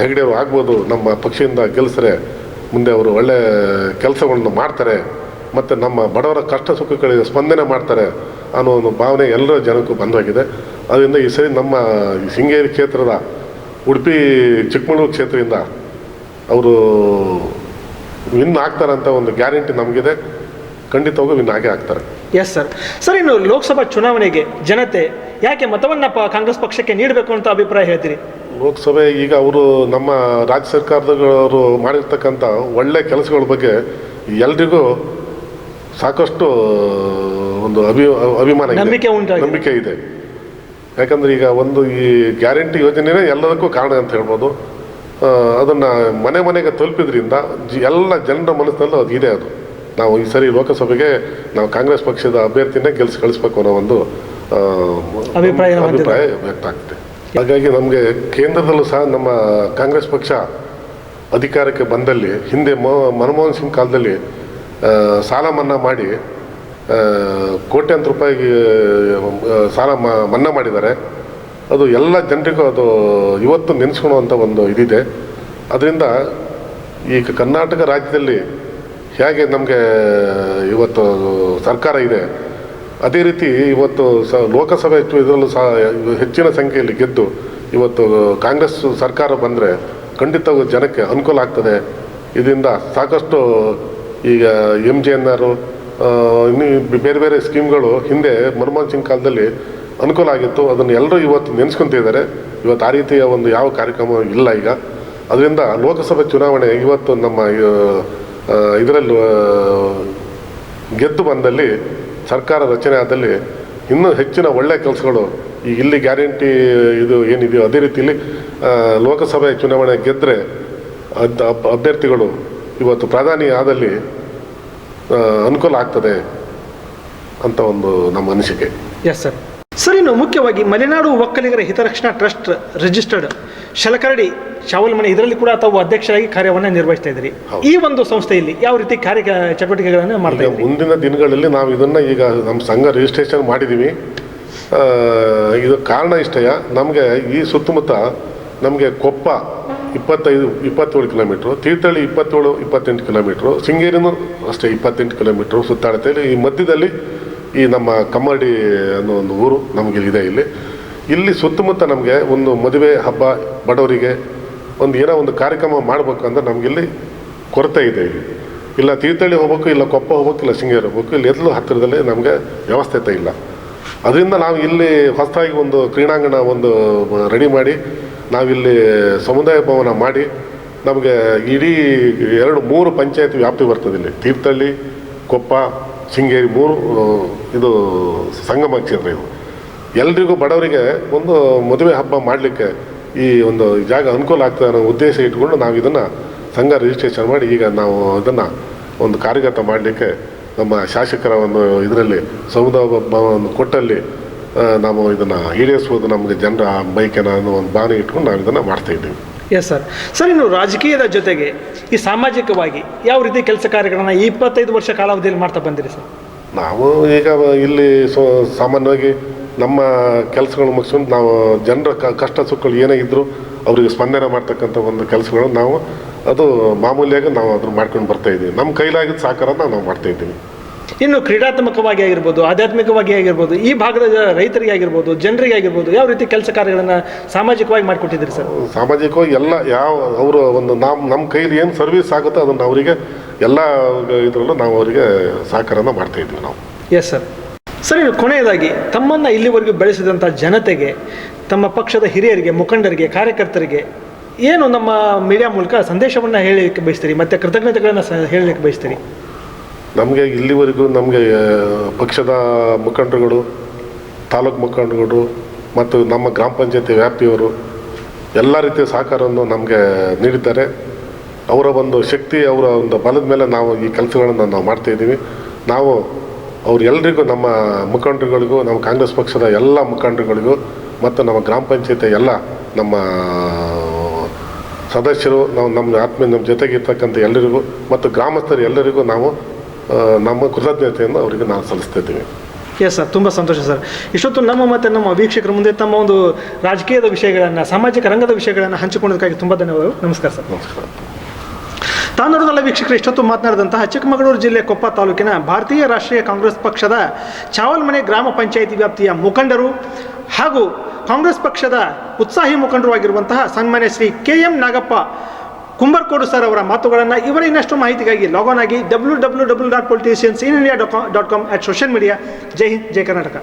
ಹೆಗಡೆ ಅವರು ಆಗ್ಬೋದು, ನಮ್ಮ ಪಕ್ಷದಿಂದ ಗೆಲ್ಲಿಸ್ರೆ ಮುಂದೆ ಅವರು ಒಳ್ಳೆ ಕೆಲಸಗಳನ್ನು ಮಾಡ್ತಾರೆ. ಮತ್ತು ನಮ್ಮ ಬಡವರ ಕಷ್ಟ ಸುಖಗಳಿಗೆ ಸ್ಪಂದನೆ ಮಾಡ್ತಾರೆ ಅನ್ನೋ ಒಂದು ಭಾವನೆ ಎಲ್ಲರ ಜನಕ್ಕೂ ಬಂದಾಗಿದೆ. ಅದರಿಂದ ಈ ಸರಿ ನಮ್ಮ ಸಿಂಗೇರಿ ಕ್ಷೇತ್ರದ ಉಡುಪಿ ಚಿಕ್ಕಮಗಳೂರು ಕ್ಷೇತ್ರದಿಂದ ಅವರು ವಿನ್ ಆಗ್ತಾರಂತ ಒಂದು ಗ್ಯಾರಂಟಿ ನಮಗಿದೆ. ಖಂಡಿತವಾಗೂ ವಿನ್ ಆಗೇ ಆಗ್ತಾರೆ. ಎಸ್ ಸರ್ ಸರ್ ಇನ್ನು ಲೋಕಸಭಾ ಚುನಾವಣೆಗೆ ಜನತೆ ಯಾಕೆ ಮತವನ್ನ ಪ ಕಾಂಗ್ರೆಸ್ ಪಕ್ಷಕ್ಕೆ ನೀಡಬೇಕು ಅಂತ ಅಭಿಪ್ರಾಯ ಹೇಳ್ತೀರಿ? ಲೋಕಸಭೆ ಈಗ ಅವರು ನಮ್ಮ ರಾಜ್ಯ ಸರ್ಕಾರದವರು ಮಾಡಿರ್ತಕ್ಕಂಥ ಒಳ್ಳೆ ಕೆಲಸಗಳ ಬಗ್ಗೆ ಎಲ್ರಿಗೂ ಸಾಕಷ್ಟು ಒಂದು ಅಭಿ ಅಭಿಮಾನ. ನಂಬಿಕೆ ಉಂಟು ನಂಬಿಕೆ ಇದೆ. ಯಾಕಂದ್ರೆ ಈಗ ಒಂದು ಈ ಗ್ಯಾರಂಟಿ ಯೋಜನೆನೇ ಎಲ್ಲದಕ್ಕೂ ಕಾರಣ ಅಂತ ಹೇಳ್ಬೋದು. ಅದನ್ನ ಮನೆ ಮನೆಗೆ ತಲುಪಿದ್ರಿಂದ ಜಿ- ಎಲ್ಲ ಜನರ ಮನಸ್ಸಿನಲ್ಲೂ ಅದು ಇದೆ ಅದು. ನಾವು ಈ ಸರಿ ಲೋಕಸಭೆಗೆ ನಾವು ಕಾಂಗ್ರೆಸ್ ಪಕ್ಷದ ಅಭ್ಯರ್ಥಿನೇ ಗೆಲ್ಸಿ ಕಳಿಸ್ಬೇಕು ಅನ್ನೋ ಒಂದು ಅಭಿಪ್ರಾಯ ಅಭಿಪ್ರಾಯ ವ್ಯಕ್ತ ಆಗ್ತದೆ. ಹಾಗಾಗಿ ನಮಗೆ ಕೇಂದ್ರದಲ್ಲೂ ಸಹ ನಮ್ಮ ಕಾಂಗ್ರೆಸ್ ಪಕ್ಷ ಅಧಿಕಾರಕ್ಕೆ ಬಂದಲ್ಲಿ ಹಿಂದೆ ಮೋ ಮನಮೋಹನ್ ಸಿಂಗ್ ಕಾಲದಲ್ಲಿ ಸಾಲ ಮನ್ನಾ ಮಾಡಿ ಕೋಟ್ಯಂತರ ರೂಪಾಯಿಗೆ ಸಾಲ ಮ- ಮನ್ನಾ ಮಾಡಿದ್ದಾರೆ. ಅದು ಎಲ್ಲ ಜನರಿಗೂ ಅದು ಇವತ್ತು ನೆನೆಸ್ಕೊಳ್ಳುವಂಥ ಒಂದು ಇದಿದೆ. ಅದರಿಂದ ಈಗ ಕರ್ನಾಟಕ ರಾಜ್ಯದಲ್ಲಿ ಹೇಗೆ ನಮಗೆ ಇವತ್ತು ಸರ್ಕಾರ ಇದೆ, ಅದೇ ರೀತಿ ಇವತ್ತು ಸ, ಲೋಕಸಭೆ ಇದರಲ್ಲೂ ಸಹ ಹೆಚ್ಚಿನ ಸಂಖ್ಯೆಯಲ್ಲಿ ಗೆದ್ದು ಇವತ್ತು ಕಾಂಗ್ರೆಸ್ ಸರ್ಕಾರ ಬಂದರೆ ಖಂಡಿತ ಜನಕ್ಕೆ ಅನುಕೂಲ ಆಗ್ತದೆ. ಇದರಿಂದ ಸಾಕಷ್ಟು ಈಗ ಎಂ ಜೆ ಎನ್ ಆರು ಇನ್ನು ಬೇರೆ ಬೇರೆ ಸ್ಕೀಮ್ಗಳು ಹಿಂದೆ ಮನಮೋಹನ್ ಕಾಲದಲ್ಲಿ ಅನುಕೂಲ ಆಗಿತ್ತು. ಅದನ್ನು ಎಲ್ಲರೂ ಇವತ್ತು ನೆನೆಸ್ಕೊಂತಿದ್ದಾರೆ ಇವತ್ತು ಆ ರೀತಿಯ ಒಂದು ಯಾವ ಕಾರ್ಯಕ್ರಮ ಇಲ್ಲ ಈಗ. ಅದರಿಂದ ಲೋಕಸಭೆ ಚುನಾವಣೆ ಇವತ್ತು ನಮ್ಮ ಇದರಲ್ಲಿ ಗೆದ್ದು ಬಂದಲ್ಲಿ ಸರ್ಕಾರ ರಚನೆ ಆದಲ್ಲಿ ಇನ್ನೂ ಹೆಚ್ಚಿನ ಒಳ್ಳೆಯ ಕೆಲಸಗಳು ಈ ಇಲ್ಲಿ ಗ್ಯಾರಂಟಿ ಇದು ಏನಿದೆಯೋ ಅದೇ ರೀತಿಯಲ್ಲಿ ಲೋಕಸಭೆ ಚುನಾವಣೆ ಗೆದ್ದರೆ ಅದ್ ಅಭ್ಯರ್ಥಿಗಳು ಇವತ್ತು ಪ್ರಧಾನಿ ಆದಲ್ಲಿ ಅನುಕೂಲ ಆಗ್ತದೆ ಅಂತ ಒಂದು ನಮ್ಮ ಅನಿಸಿಕೆ. ಎಸ್ ಸರ್ ಸರ್ ಇನ್ನು ಮುಖ್ಯವಾಗಿ ಮಲೆನಾಡು ಒಕ್ಕಲಿಗರ ಹಿತರಕ್ಷಣಾ ಟ್ರಸ್ಟ್ ರಿಜಿಸ್ಟರ್ಡ್ ಶಲಕರಡಿ ಶಾವಲ್ಮನೆ ಇದರಲ್ಲಿ ಕೂಡ ತಾವು ಅಧ್ಯಕ್ಷರಾಗಿ ಕಾರ್ಯವನ್ನು ನಿರ್ವಹಿಸ್ತಾ ಇದ್ದೀರಿ. ಈ ಒಂದು ಸಂಸ್ಥೆಯಲ್ಲಿ ಯಾವ ರೀತಿ ಕಾರ್ಯ ಚಟುವಟಿಕೆಗಳನ್ನು ಮಾಡ್ತಾ ಮುಂದಿನ ದಿನಗಳಲ್ಲಿ ನಾವು ಇದನ್ನು ಈಗ ನಮ್ಮ ಸಂಘ ರಿಜಿಸ್ಟ್ರೇಷನ್ ಮಾಡಿದ್ದೀವಿ ಇದು ಕಾರಣ ಇಷ್ಟಯ ನಮಗೆ ಈ ಸುತ್ತಮುತ್ತ ನಮಗೆ ಕೊಪ್ಪ ಇಪ್ಪತ್ತೈದು ಇಪ್ಪತ್ತೇಳು ಕಿಲೋಮೀಟ್ರು ತೀರ್ಥಹಳ್ಳಿ ಇಪ್ಪತ್ತೇಳು ಇಪ್ಪತ್ತೆಂಟು ಕಿಲೋಮೀಟ್ರು ಸಿಂಗೇರಿನೂ ಅಷ್ಟೇ ಇಪ್ಪತ್ತೆಂಟು ಕಿಲೋಮೀಟ್ರು ಸುತ್ತಾಡುತ್ತೇವೆ ಈ ಮಧ್ಯದಲ್ಲಿ ಈ ನಮ್ಮ ಕಮ್ಮಡಿ ಅನ್ನೋ ಒಂದು ಊರು ನಮಗೆ ಇದೆ ಇಲ್ಲಿ. ಇಲ್ಲಿ ಸುತ್ತಮುತ್ತ ನಮಗೆ ಒಂದು ಮದುವೆ ಹಬ್ಬ, ಬಡವರಿಗೆ ಒಂದು ಏನೋ ಒಂದು ಕಾರ್ಯಕ್ರಮ ಮಾಡಬೇಕು ಅಂತ ನಮಗಿಲ್ಲಿ ಕೊರತೆ ಇದೆ ಇಲ್ಲಿ. ಇಲ್ಲ ತೀರ್ಥಹಳ್ಳಿ ಹೋಗ್ಬೇಕು, ಇಲ್ಲ ಕೊಪ್ಪ ಹೋಗ್ಬೇಕು, ಇಲ್ಲ ಶೃಂಗೇರಿ ಹೋಗ್ಬೇಕು, ಇಲ್ಲಿ ಎಲ್ಲೂ ಹತ್ತಿರದಲ್ಲಿ ನಮಗೆ ವ್ಯವಸ್ಥೆತೆ ಇಲ್ಲ. ಅದರಿಂದ ನಾವು ಇಲ್ಲಿ ಹೊಸದಾಗಿ ಒಂದು ಕ್ರೀಡಾಂಗಣ ಒಂದು ರೆಡಿ ಮಾಡಿ, ನಾವಿಲ್ಲಿ ಸಮುದಾಯ ಭವನ ಮಾಡಿ, ನಮಗೆ ಇಡೀ ಎರಡು ಮೂರು ಪಂಚಾಯತ್ ವ್ಯಾಪ್ತಿ ಬರ್ತದೆ ಇಲ್ಲಿ. ತೀರ್ಥಹಳ್ಳಿ, ಕೊಪ್ಪ ಶೃಂಗೇರಿ ಮೂರು ಇದು ಸಂಗಮ ಕ್ಷೇತ್ರ ಇದು ಎಲ್ರಿಗೂ ಬಡವರಿಗೆ ಒಂದು ಮದುವೆ ಹಬ್ಬ ಮಾಡಲಿಕ್ಕೆ ಈ ಒಂದು ಜಾಗ ಅನುಕೂಲ ಆಗ್ತದೆ ಅನ್ನೋ ಉದ್ದೇಶ ಇಟ್ಕೊಂಡು ನಾವು ಇದನ್ನು ಸಂಘ ರಿಜಿಸ್ಟ್ರೇಷನ್ ಮಾಡಿ ಈಗ ನಾವು ಅದನ್ನು ಒಂದು ಕಾರ್ಯಗತ ಮಾಡಲಿಕ್ಕೆ ನಮ್ಮ ಶಾಸಕರ ಒಂದು ಇದರಲ್ಲಿ ಒಂದು ಕೊಟ್ಟಲ್ಲಿ ನಾವು ಇದನ್ನು ಈಡೇರಿಸ್ಬೋದು ನಮಗೆ ಜನರ ಬೈಕನ್ನು ಅನ್ನೋ ಒಂದು ಭಾವನೆ ಇಟ್ಕೊಂಡು ನಾವು ಇದನ್ನು ಮಾಡ್ತಾ ಇದ್ದೀವಿ. ಎಸ್ ಸರ್ ಸರ್ ಇನ್ನು ರಾಜಕೀಯದ ಜೊತೆಗೆ ಈ ಸಾಮಾಜಿಕವಾಗಿ ಯಾವ ರೀತಿ ಕೆಲಸ ಕಾರ್ಯಗಳನ್ನು ಈ ಇಪ್ಪತ್ತೈದು ವರ್ಷ ಕಾಲಾವಧಿಯಲ್ಲಿ ಮಾಡ್ತಾ ಬಂದಿರಿ ಸರ್ ನಾವು ಈಗ ಇಲ್ಲಿ ಸೊ ಸಾಮಾನ್ಯವಾಗಿ ನಮ್ಮ ಕೆಲಸಗಳು ಮುಗಿಸ್ಕೊಂಡು ನಾವು ಜನರ ಕಷ್ಟ ಸುಖಗಳು ಏನೇ ಇದ್ದರೂ ಅವರಿಗೆ ಸ್ಪಂದನೆ ಮಾಡ್ತಕ್ಕಂಥ ಒಂದು ಕೆಲಸಗಳನ್ನು ನಾವು ಅದು ಮಾಮೂಲಿಯಾಗಿ ನಾವು ಅದನ್ನು ಮಾಡ್ಕೊಂಡು ಬರ್ತಾ ಇದ್ದೀವಿ ನಮ್ಮ ಕೈಲಾಗಿದ್ದ ಸಾಕಾರನ ನಾವು ಮಾಡ್ತಾ ಇದ್ದೀವಿ ಇನ್ನು ಕ್ರೀಡಾತ್ಮಕವಾಗಿ ಆಗಿರ್ಬೋದು ಆಧ್ಯಾತ್ಮಿಕವಾಗಿ ಆಗಿರ್ಬೋದು ಈ ಭಾಗದ ರೈತರಿಗೆ ಆಗಿರ್ಬೋದು ಜನರಿಗೆ ಆಗಿರ್ಬೋದು ಯಾವ ರೀತಿ ಕೆಲಸ ಕಾರ್ಯಗಳನ್ನು ಸಾಮಾಜಿಕವಾಗಿ ಮಾಡಿಕೊಟ್ಟಿದ್ದೀರಿ ಸರ್? ಸಾಮಾಜಿಕವಾಗಿ ಎಲ್ಲ ಯಾವ ಅವರು ಒಂದು ನಮ್ಮ ನಮ್ಮ ಕೈಲಿ ಏನು ಸರ್ವಿಸ್ ಆಗುತ್ತೋ ಅದನ್ನು ಅವರಿಗೆ ಎಲ್ಲ ಇದರಲ್ಲೂ ನಾವು ಅವರಿಗೆ ಸಹಕಾರನ ಮಾಡ್ತಾ ಇದ್ವಿ ನಾವು. ಎಸ್ ಸರ್ ಸರ್ ಇನ್ನು ಕೊನೆಯದಾಗಿ ತಮ್ಮನ್ನು ಇಲ್ಲಿವರೆಗೂ ಬೆಳೆಸಿದಂಥ ಜನತೆಗೆ ತಮ್ಮ ಪಕ್ಷದ ಹಿರಿಯರಿಗೆ ಮುಖಂಡರಿಗೆ ಕಾರ್ಯಕರ್ತರಿಗೆ ಏನು ನಮ್ಮ ಮೀಡಿಯಾ ಮೂಲಕ ಸಂದೇಶವನ್ನು ಹೇಳಲಿಕ್ಕೆ ಬಯಸ್ತೀರಿ? ಮತ್ತು ಕೃತಜ್ಞತೆಗಳನ್ನು ಸ ಹೇಳಲಿಕ್ಕೆ ಬಯಸ್ತೀರಿ? ನಮಗೆ ಇಲ್ಲಿವರೆಗೂ ನಮಗೆ ಪಕ್ಷದ ಮುಖಂಡರುಗಳು, ತಾಲೂಕು ಮುಖಂಡರುಗಳು ಮತ್ತು ನಮ್ಮ ಗ್ರಾಮ ಪಂಚಾಯತಿ ವ್ಯಾಪ್ತಿಯವರು ಎಲ್ಲ ರೀತಿಯ ಸಹಕಾರವನ್ನು ನಮಗೆ ನೀಡಿದ್ದಾರೆ. ಅವರ ಒಂದು ಶಕ್ತಿ, ಅವರ ಒಂದು ಬಲದ ಮೇಲೆ ನಾವು ಈ ಕೆಲಸಗಳನ್ನು ನಾವು ಮಾಡ್ತಾ ಇದ್ದೀವಿ. ನಾವು ಅವರೆಲ್ಲರಿಗೂ ನಮ್ಮ ಮುಖಂಡರುಗಳಿಗೂ, ನಮ್ಮ ಕಾಂಗ್ರೆಸ್ ಪಕ್ಷದ ಎಲ್ಲ ಮುಖಂಡರುಗಳಿಗೂ ಮತ್ತು ನಮ್ಮ ಗ್ರಾಮ ಪಂಚಾಯತಿ ಎಲ್ಲ ನಮ್ಮ ಸದಸ್ಯರು, ನಾವು ನಮ್ಮ ಆತ್ಮೀಯ ನಮ್ಮ ಜೊತೆಗಿರ್ತಕ್ಕಂಥ ಎಲ್ಲರಿಗೂ ಮತ್ತು ಗ್ರಾಮಸ್ಥರು ಎಲ್ಲರಿಗೂ ನಾವು ನಮ್ಮ ಕೃತಜ್ಞತೆಯನ್ನು ಅವರಿಗೆ ನಾನು ಸಲ್ಲಿಸ್ತಾ ಇದ್ದೀವಿ. ಎಸ್ ಸರ್ ತುಂಬ ಸಂತೋಷ ಸರ್ ಇಷ್ಟೊತ್ತು ನಮ್ಮ ಮತ್ತು ನಮ್ಮ ವೀಕ್ಷಕರ ಮುಂದೆ ತಮ್ಮ ಒಂದು ರಾಜಕೀಯದ ವಿಷಯಗಳನ್ನು ಸಾಮಾಜಿಕ ರಂಗದ ವಿಷಯಗಳನ್ನು ಹಂಚಿಕೊಳ್ಳೋದಕ್ಕಾಗಿ ತುಂಬ ಧನ್ಯವಾದಗಳು. ನಮಸ್ಕಾರ ಸರ್ ನಮಸ್ಕಾರ. ತಾನೂರದಲ್ಲ ನೋಡೋದಲ್ಲ ವೀಕ್ಷಕರು ಇಷ್ಟೊತ್ತು ಮಾತನಾಡಿದಂತಹ ಚಿಕ್ಕಮಗಳೂರು ಜಿಲ್ಲೆ ಕೊಪ್ಪ ತಾಲೂಕಿನ ಭಾರತೀಯ ರಾಷ್ಟ್ರೀಯ ಕಾಂಗ್ರೆಸ್ ಪಕ್ಷದ ಚಾವಲ್ಮನೆ ಗ್ರಾಮ ಪಂಚಾಯಿತಿ ವ್ಯಾಪ್ತಿಯ ಮುಖಂಡರು ಹಾಗೂ ಕಾಂಗ್ರೆಸ್ ಪಕ್ಷದ ಉತ್ಸಾಹಿ ಮುಖಂಡರು ಆಗಿರುವಂತಹ ಸನ್ಮಾನ್ಯ Shri K M Nagappa Kumbarkodu sir ಅವರ ಮಾತುಗಳನ್ನು ಇವರ ಇನ್ನಷ್ಟು ಮಾಹಿತಿಗಾಗಿ ಲಾಗಾನ್ ಆಗಿ W W W dot politicians in India dot com dot com at social media ಜೈ ಹಿಂದ್, ಜೈ ಕರ್ನಾಟಕ.